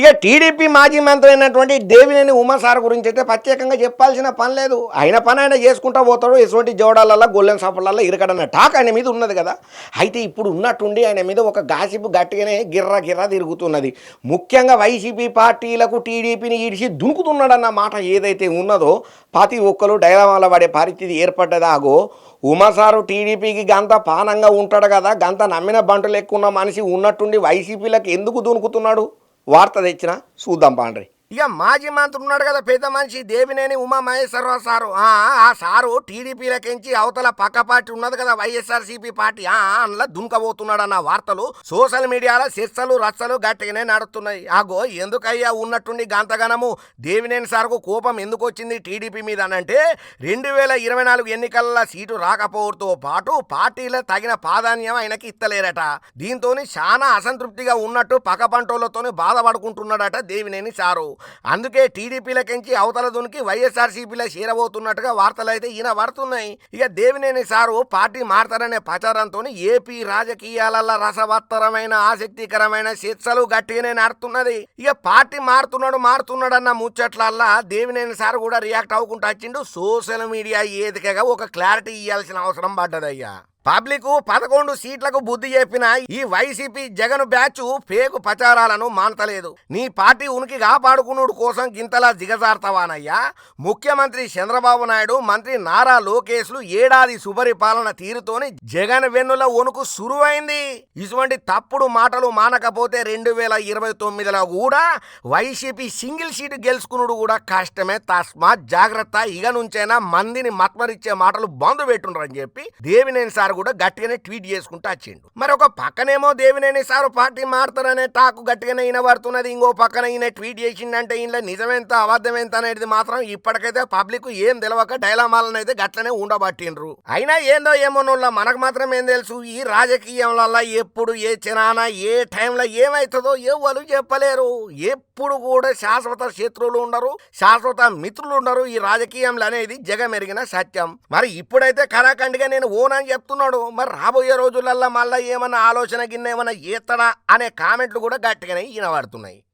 ఇక టీడీపీ మాజీ మంత్రి అయినటువంటి దేవినేని ఉమా సార్ గురించి అయితే ప్రత్యేకంగా చెప్పాల్సిన పని లేదు. ఆయన పని ఆయన చేసుకుంటా పోతాడు. ఎటువంటి జోడాలల్లో గొల్లెం సాపలలో ఇరకడన్న టాక్ ఆయన మీద ఉన్నది కదా. అయితే ఇప్పుడు ఉన్నట్టుండి ఆయన మీద ఒక గాసిపు గట్టిగానే గిర్ర గిర్ర తిరుగుతున్నది. ముఖ్యంగా వైసీపీ పార్టీలకు టీడీపీని ఈడిచి దునుకుతున్నాడన్న మాట ఏదైతే ఉన్నదో ప్రతి ఒక్కరు డైలమాల పడే పరిస్థితి ఏర్పడ్డదాగో ఉమాసారు టీడీపీకి గంత పానంగా ఉంటాడు కదా. గంత నమ్మిన బంటలు ఎక్కువ ఉన్న మనిషి ఉన్నట్టుండి వైసీపీలకు ఎందుకు దునుకుతున్నాడు? వార్త తెచ్చిన చూద్దాం పాండ్రి. ఇక మాజీ మంత్రి ఉన్నాడు కదా పెద్ద మనిషి దేవినేని ఉమా మహేశ్వరరావు సారు. ఆ, ఆ సారు టీడీపీలకించి అవతల పక్క పార్టీ ఉన్నది కదా వైఎస్ఆర్సీపీ పార్టీ. ఆ అందులో దుంకబోతున్నాడు అన్న వార్తలు సోషల్ మీడియాలో చర్చలు రచ్చలు గట్టిగానే నడుస్తున్నాయి. ఆగో ఎందుకయ్యా ఉన్నట్టుండి గంతగనము? దేవినేని సార్కు కోపం ఎందుకు వచ్చింది టీడీపీ మీద అనంటే రెండు వేల ఇరవై నాలుగు ఎన్నికల సీటు రాకపోవడంతో పాటు పార్టీలో తగిన ప్రాధాన్యం ఆయనకి ఇత్తలేరట దీంతో చాలా అసంతృప్తిగా ఉన్నట్టు పక్క పంటోళ్ళతోనే బాధపడుకుంటున్నాడట దేవినేని సారు. అందుకే టీడీపీలకించి అవతల దునికి వైఎస్ఆర్సీపీలో చేరబోతున్నట్టుగా వార్తలు అయితే ఈయన పడుతున్నాయి. ఇక దేవినేని సారు పార్టీ మారతారనే ప్రచారంతో ఏపీ రాజకీయాలలో రసవత్తరమైన ఆసక్తికరమైన చర్చలు గట్టిగానే నడుతున్నది ఇక పార్టీ మారుతున్నాడు మారుతున్నాడు అన్న ముచ్చట్లల్లా దేవినేని సార్ కూడా రియాక్ట్ అవ్వకుండా వచ్చిండు. సోషల్ మీడియా ఏదికగా ఒక క్లారిటీ ఇవ్వాల్సిన అవసరం పడ్డదయ్యా. పబ్లిక్ పదకొండు సీట్లకు బుద్ధి చెప్పిన ఈ వైసీపీ జగన్ బ్యాచ్ పేగు ప్రచారాలను మానతలేదు. నీ పార్టీ ఉనికి కాపాడుకునుడు కోసం గింతలా దిగజార్తవానయ్యా ముఖ్యమంత్రి చంద్రబాబు నాయుడు మంత్రి నారా లోకేష్లు ఏడాది సుపరిపాలన తీరుతోని జగన్ వెన్నుల వణుకు సురువైంది. ఇటువంటి తప్పుడు మాటలు మానకపోతే రెండు వేల ఇరవై తొమ్మిదిలో కూడా వైసీపీ సింగిల్ సీటు గెలుచుకునుడు కూడా కష్టమే. తస్మాత్ జాగ్రత్త. ఇక నుంచైనా మందిని మత్మరిచ్చే మాటలు బంద్ పెట్టుండ్రని చెప్పి దేవినేని సార్ కూడా గట్టిగానే ట్వీట్ చేసుకుంటూ వచ్చిండు. మరి ఒక పక్కనేమో దేవినేని సార్ పార్టీ మారుతారనే టాకు గట్టిగానే వినబడుతున్నది. ఇంకో పక్కన ఈయన ట్వీట్ చేసిండంటే ఇంట్లో నిజమెంత అబద్ధం ఎంత అనేది మాత్రం ఇప్పటికైతే పబ్లిక్ ఏం తెలవక డైలామాలను అయితే గట్లనే ఉండబట్టిండ్రు. అయినా ఏందో ఏమోనోళ్ళ మనకు మాత్రం ఏం తెలుసు. ఈ రాజకీయంలో ఎప్పుడు ఏ చినాన ఏ టైంలో ఏమవుతుందో ఎవ్వరు చెప్పలేరు. ఎప్పుడు కూడా శాశ్వత శత్రువులు ఉండరు శాశ్వత మిత్రులు ఉండరు. ఈ రాజకీయంలో అనేది జగమెరిగిన సత్యం. మరి ఇప్పుడైతే కరాఖండిగా నేను ఓనని చెప్తున్నా చేస్తున్నాడు మరి రాబోయే రోజులల్లో మళ్ళీ ఏమన్నా ఆలోచన గిన్నె ఏమన్నా చేస్తాడా అనే కామెంట్లు కూడా గట్టిగానే వినబడుతున్నాయి